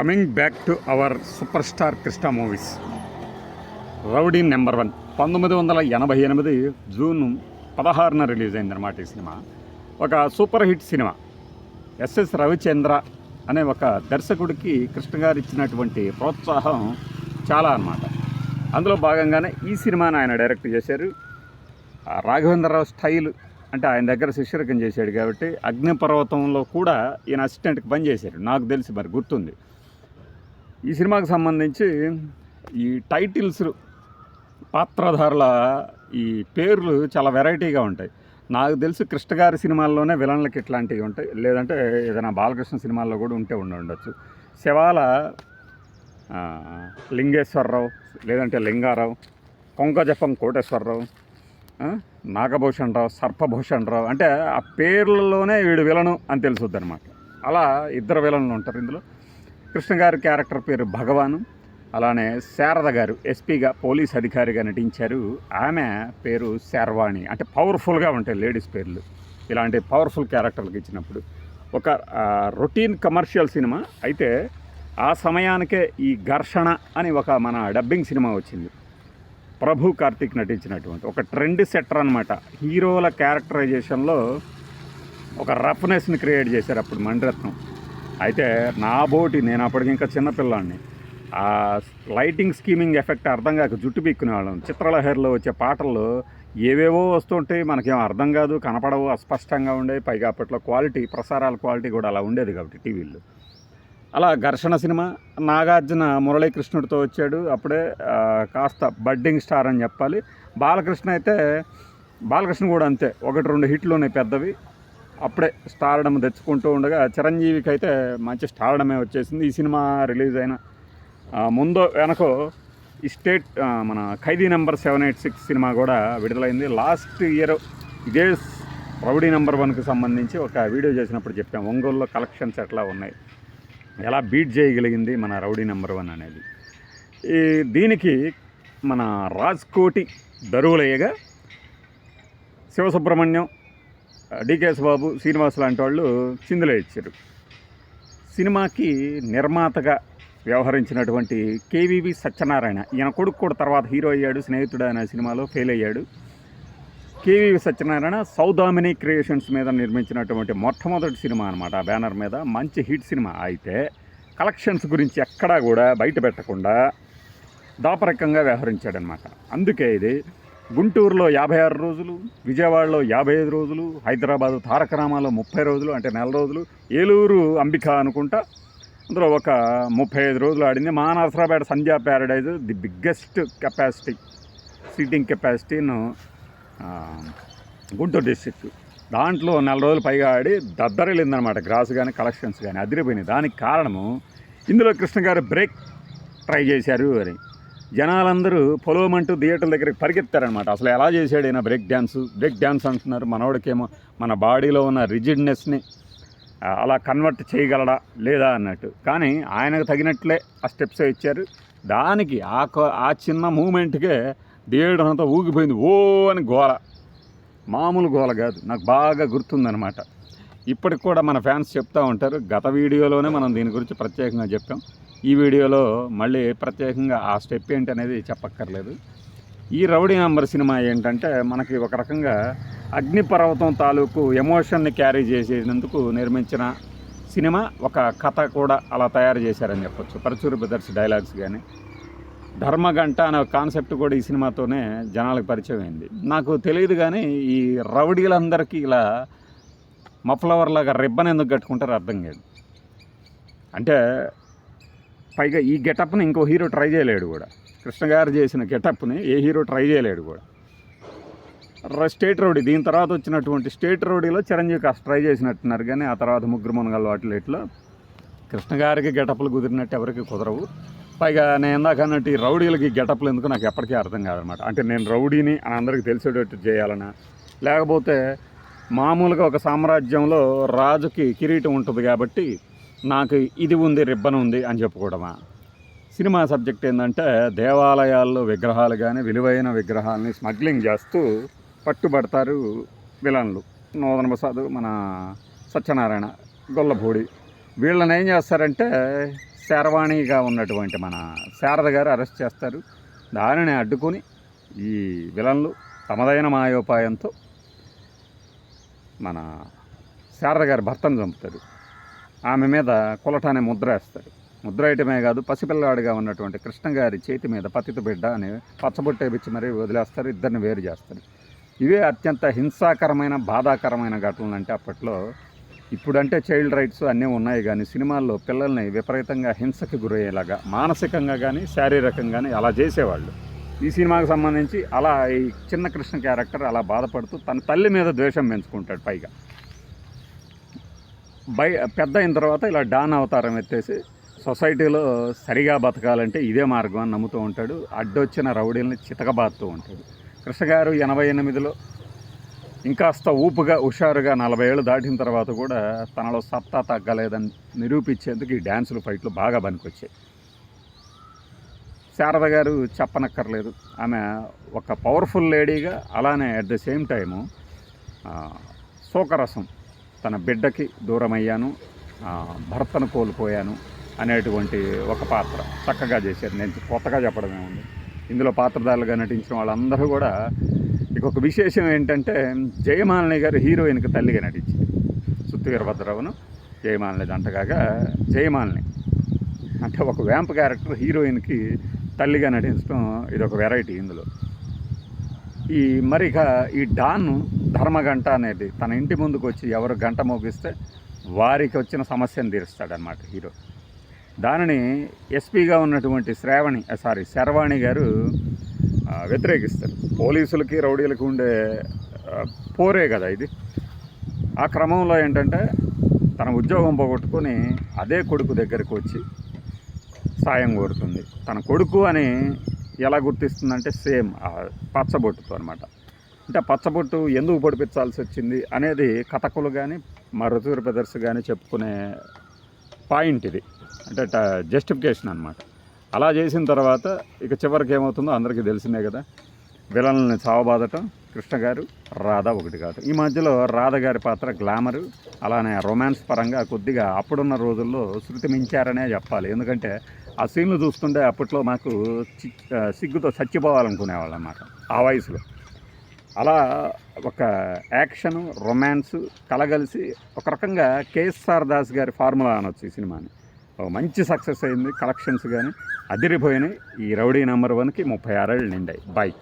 Coming back to our super star Krishna movies. Rowdy number one. పంతొమ్మిది వందల ఎనభై ఎనిమిది జూన్ పదహారున రిలీజ్ అయిందన్నమాట ఈ సినిమా. ఒక super hit cinema. SS Ravichandra అనే ఒక దర్శకుడికి కృష్ణ గారు ఇచ్చినటువంటి ప్రోత్సాహం చాలా అన్నమాట. అందులో భాగంగానే ఈ సినిమాని ఆయన డైరెక్ట్ చేశారు. రాఘవేంద్రరావు స్టైల్ అంటే ఆయన దగ్గర శిష్యరకం చేశాడు కాబట్టి అగ్నిపర్వతంలో కూడా ఈయన అసిస్టెంట్కి పనిచేశాడు నాకు తెలిసి మరి గుర్తుంది. ఈ సినిమాకి సంబంధించి ఈ టైటిల్స్ పాత్రధారుల ఈ పేర్లు చాలా వెరైటీగా ఉంటాయి. నాకు తెలుసు కృష్ణ గారి సినిమాల్లోనే విలన్లకి ఇట్లాంటివి ఉంటాయి. లేదంటే ఏదైనా బాలకృష్ణ సినిమాల్లో కూడా ఉంటే ఉండి ఉండొచ్చు. శివాల లింగేశ్వరరావు లేదంటే లింగారావు కొంకజపం కోటేశ్వరరావు ఆ, నాగభూషణ్ రావు సర్పభూషణ్ రావు అంటే ఆ పేర్లలోనే వీడు విలను అని తెలుసుద్ది అనమాట అలా ఇద్దరు విలన్లు ఉంటారు ఇందులో. కృష్ణ గారి క్యారెక్టర్ పేరు భగవాను. అలానే శారద గారు ఎస్పీగా పోలీస్ అధికారిగా నటించారు. ఆమె పేరు శార్వాణి. అంటే పవర్ఫుల్గా ఉంటాయి లేడీస్ పేర్లు. ఇలాంటి పవర్ఫుల్ క్యారెక్టర్లకు ఇచ్చినప్పుడు. ఒక రొటీన్ కమర్షియల్ సినిమా. అయితే ఆ సమయానికే ఈ ఘర్షణ అని ఒక మన డబ్బింగ్ సినిమా వచ్చింది. ప్రభు కార్తిక్ నటించినటువంటి. ఒక ట్రెండ్ సెట్టర్ అనమాట హీరోల క్యారెక్టరైజేషన్లో ఒక రఫ్నెస్ని క్రియేట్ చేశారు అప్పుడు మణిరత్నం అయితే నా బోటి నేను అప్పటికి ఇంకా చిన్నపిల్లాడిని ఆ లైటింగ్ స్కీమింగ్ ఎఫెక్ట్ అర్థం కాక జుట్టు పీక్కునేవాళ్ళం. చిత్రలహరిలో వచ్చే పాటలు ఏవేవో వస్తుంటాయి మనకేం అర్థం కాదు కనపడవు అస్పష్టంగా ఉండేవి. పైగా అప్పట్లో క్వాలిటీ ప్రసారాల క్వాలిటీ కూడా అలా ఉండేది కాబట్టి టీవీల్లో. అలా ఘర్షణ సినిమా నాగార్జున మురళీకృష్ణుడితో వచ్చాడు. అప్పుడే కాస్త బడ్డింగ్ స్టార్ అని చెప్పాలి. బాలకృష్ణ అయితే బాలకృష్ణ కూడా అంతే. ఒకటి రెండు హిట్లు ఉన్నాయి పెద్దవి. అప్పుడే స్టార్డమ్ తెచ్చుకుంటూ ఉండగా చిరంజీవికి అయితే మంచి స్టార్డమే వచ్చేసింది. ఈ సినిమా రిలీజ్ అయిన ముందు ముందో వెనకో ఈ స్టేట్ మన Khaidi number seven eight six cinema కూడా విడుదలైంది. లాస్ట్ ఇయర్ ఇదే రౌడీ నెంబర్ వన్కి సంబంధించి ఒక వీడియో చేసినప్పుడు చెప్పాం. ఒంగోలులో కలెక్షన్స్ ఎట్లా ఉన్నాయి? ఎలా బీట్ చేయగలిగింది మన రౌడీ నెంబర్ వన్ అనేది? ఈ దీనికి మన రాజ్కోటి దరువులయ్యగా శివసుబ్రహ్మణ్యం డికేఎస్ బాబు శ్రీనివాస్ లాంటి వాళ్ళు చిందులే ఇచ్చారు. సినిమాకి నిర్మాతగా వ్యవహరించినటువంటి కేవీవి సత్యనారాయణ. ఈయన కొడుకు కూడా తర్వాత హీరో అయ్యాడు స్నేహితుడు అనే సినిమాలో ఫెయిల్ అయ్యాడు. కేవీవి సత్యనారాయణ సౌదామిని క్రియేషన్స్ మీద నిర్మించినటువంటి మొట్టమొదటి సినిమా అనమాట ఆ బ్యానర్ మీద మంచి హిట్ సినిమా అయితే కలెక్షన్స్ గురించి ఎక్కడా కూడా బయట పెట్టకుండా దాపరకంగా వ్యవహరించాడనమాట అందుకే ఇది గుంటూరులో యాభై ఆరు రోజులు విజయవాడలో యాభై ఐదు రోజులు హైదరాబాద్ తారక రామాలో ముప్పై రోజులు అంటే నెల రోజులు ఏలూరు అంబిక అనుకుంటా. అందులో ఒక ముప్పై ఐదు రోజులు ఆడింది. Manasarapeta Sandhya paradise the biggest capacity seating కెపాసిటీను Guntur district. దాంట్లో నెల రోజులు పైగా ఆడి దద్దరిల్లిందనమాట గ్రాస్ కానీ కలెక్షన్స్ కానీ అదిరిపోయినాయి. దానికి కారణము ఇందులో కృష్ణ గారు బ్రేక్ ట్రై చేశారు అని. జనాలందరూ పొలవమంటూ థియేటర్ల దగ్గరికి పరిగెత్తారనమాట అసలు ఎలా చేశాడు ఈయన బ్రేక్ డ్యాన్స్ బ్రేక్ డ్యాన్స్ అంటున్నారు. మనవాడికేమో మన బాడీలో ఉన్న రిజిడ్నెస్ని అలా కన్వర్ట్ చేయగలడా లేదా అన్నట్టు. కానీ ఆయనకు తగినట్లే ఆ స్టెప్స్ ఇచ్చారు. దానికి ఆ ఆ చిన్న మూమెంట్కే థియేటర్ అంతా ఊగిపోయింది. ఓ అని గోల. మామూలు గోల కాదు. నాకు బాగా గుర్తుందనమాట ఇప్పటికి కూడా మన ఫ్యాన్స్ చెప్తూ ఉంటారు. గత వీడియోలోనే మనం దీని గురించి ప్రత్యేకంగా చెప్పాం. ఈ వీడియోలో మళ్ళీ ప్రత్యేకంగా ఆ స్టెప్ ఏంటి అనేది చెప్పక్కర్లేదు. ఈ రౌడీ నంబర్ సినిమా ఏంటంటే మనకి ఒక రకంగా అగ్నిపర్వతం తాలూకు ఎమోషన్ని క్యారీ చేసేందుకు నిర్మించిన సినిమా. ఒక కథ కూడా అలా తయారు చేశారని చెప్పొచ్చు. పరచూరు బ్రదర్స్ డైలాగ్స్ కానీ ధర్మగంట అనే కాన్సెప్ట్ కూడా ఈ సినిమాతోనే జనాలకు పరిచయం అయింది. నాకు తెలియదు కానీ ఈ రౌడీలందరికీ ఇలా మఫ్లవర్ లాగా రిబ్బన్ ఎందుకు కట్టుకుంటారో అర్థం కాదు. అంటే పైగా ఈ గెటప్ని ఇంకో హీరో ట్రై చేయలేడు కూడా. కృష్ణ గారు చేసిన గెటప్ని ఏ హీరో ట్రై చేయలేడు కూడా. స్టేట్ రౌడీ దీని తర్వాత వచ్చినటువంటి స్టేట్ రౌడీలో చిరంజీవి కాస్త ట్రై చేసినట్టున్నారు కానీ ఆ తర్వాత ముగ్గురు మునగలు వాటిలో ఇట్లా కృష్ణ గారికి గెటప్లు కుదిరినట్టు ఎవరికి కుదరవు. పైగా నేను ఇందాక అన్నట్టు ఈ రౌడీలకి గెటప్లు ఎందుకు నాకు ఎప్పటికీ అర్థం కాదనమాట అంటే నేను రౌడీని అని అందరికీ తెలిసేటట్టు చేయాలనా? లేకపోతే మామూలుగా ఒక సామ్రాజ్యంలో రాజుకి కిరీటం ఉంటుంది కాబట్టి నాకు ఇది ఉంది రిబ్బన్ ఉంది అని చెప్పుకోవడమా? సినిమా సబ్జెక్ట్ ఏంటంటే దేవాలయాల్లో విగ్రహాలు కానీ విలువైన విగ్రహాలని స్మగ్లింగ్ చేస్తూ పట్టుబడతారు విలన్లు. నూతన ప్రసాద్ మన సత్యనారాయణ గొల్లపూడి. వీళ్ళని ఏం చేస్తారంటే శర్వాణిగా ఉన్నటువంటి మన శారద గారు అరెస్ట్ చేస్తారు. దానిని అడ్డుకొని ఈ విలన్లు తమదైన మాయోపాయంతో మన శారద గారి భర్తను చంపుతారు. ఆమె మీద కులటానే ముద్ర వేస్తారు. ముద్ర వేయటమే కాదు పసిపిల్లాడిగా ఉన్నటువంటి కృష్ణ గారి చేతి మీద పతిత బిడ్డ అని పచ్చబొట్టేపిచ్చి మరీ వదిలేస్తారు ఇద్దరిని వేరు చేస్తారు. ఇవే అత్యంత హింసాకరమైన బాధాకరమైన ఘటనలు అంటే అప్పట్లో ఇప్పుడంటే చైల్డ్ రైట్స్ అన్నీ ఉన్నాయి కానీ సినిమాల్లో పిల్లల్ని విపరీతంగా హింసకి గురయ్యేలాగా మానసికంగా కానీ శారీరకంగా కానీ అలా చేసేవాళ్ళు. ఈ సినిమాకి సంబంధించి అలా ఈ చిన్న కృష్ణ క్యారెక్టర్ అలా బాధపడుతూ తన తల్లి మీద ద్వేషం పెంచుకుంటాడు పైగా. బై పెద్ద అయిన తర్వాత ఇలా డాన్ అవతారం ఎత్తేసి సొసైటీలో సరిగా బతకాలంటే ఇదే మార్గం అని నమ్ముతూ ఉంటాడు. అడ్డొచ్చిన రౌడీల్ని చితకబాదుతూ ఉంటాడు. కృష్ణగారు ఎనభై ఎనిమిదిలో ఇంకాస్త ఊపుగా హుషారుగా నలభై ఏళ్ళు దాటిన తర్వాత కూడా తనలో సత్తా తగ్గలేదని నిరూపించేందుకు ఈ డ్యాన్సులు ఫైట్లు బాగా పనికొచ్చాయి. శారద గారు చెప్పనక్కర్లేదు. ఆమె ఒక పవర్ఫుల్ లేడీగా అలానే అట్ ద సేమ్ టైము శోకరసం తన బిడ్డకి దూరమయ్యాను భర్తను కోల్పోయాను అనేటువంటి ఒక పాత్ర చక్కగా చేశారు. నేను కొత్తగా చెప్పడమే ఉంది ఇందులో పాత్రధారులుగా నటించిన వాళ్ళందరూ కూడా ఇంకొక విశేషం ఏంటంటే జయమాలిని గారు హీరోయిన్కి తల్లిగా నటించింది సుత్తి వీరభద్రరావును జయమాలిని దంటగాగా జయమాలిని. అంటే ఒక వ్యాంప్ క్యారెక్టర్ హీరోయిన్కి తల్లిగా నటించడం ఇది ఒక వెరైటీ ఇందులో. ఈ మరి ఇక ఈ డాన్ ధర్మగంట అనేది తన ఇంటి ముందుకు వచ్చి ఎవరు గంట మోగిస్తే వారికి వచ్చిన సమస్యను తీరుస్తాడనమాట హీరో. దానిని ఎస్పీగా ఉన్నటువంటి శ్రావణి సారీ శర్వాణి గారు వ్యతిరేకిస్తారు. పోలీసులకి రౌడీలకి ఉండే పోరే కదా ఇది. ఆ క్రమంలో ఏంటంటే తన ఉద్యోగం పోగొట్టుకొని అదే కొడుకు దగ్గరకు వచ్చి సాయం కోరుతుంది. తన కొడుకు అని ఎలా గుర్తిస్తుందంటే సేమ్ పచ్చబొట్టుతో అనమాట అంటే పచ్చబొట్టు ఎందుకు పొడిపించాల్సి వచ్చింది అనేది కథకులు కానీ మా బ్రదర్స్ కానీ చెప్పుకునే పాయింట్ ఇది. అంటే జస్టిఫికేషన్ అనమాట అలా చేసిన తర్వాత ఇక చివరికి ఏమవుతుందో అందరికీ తెలిసిందే కదా. విలన్లని చావబాదటం కృష్ణ గారు రాధ ఒకటి కాదు. ఈ మధ్యలో రాధ గారి పాత్ర గ్లామరు అలానే రొమాన్స్ పరంగా కొద్దిగా అప్పుడున్న రోజుల్లో శృతి మించారనే చెప్పాలి. ఎందుకంటే ఆ సీన్లు చూస్తుంటే అప్పట్లో మాకు సిగ్గుతో చచ్చిపోవాలనుకునేవాళ్ళు అన్నమాట ఆ వయసులో. అలా ఒక యాక్షన్ రొమాన్స్ కలగలిసి ఒక రకంగా కేఎస్ఆర్ దాస్ గారి ఫార్ములా అనొచ్చు ఈ సినిమాని. మంచి సక్సెస్ అయింది కలెక్షన్స్ కానీ అదిరిపోయినాయి. ఈ రౌడీ నెంబర్ వన్కి ముప్పై ఆరేళ్ళు నిండాయి. బాయ్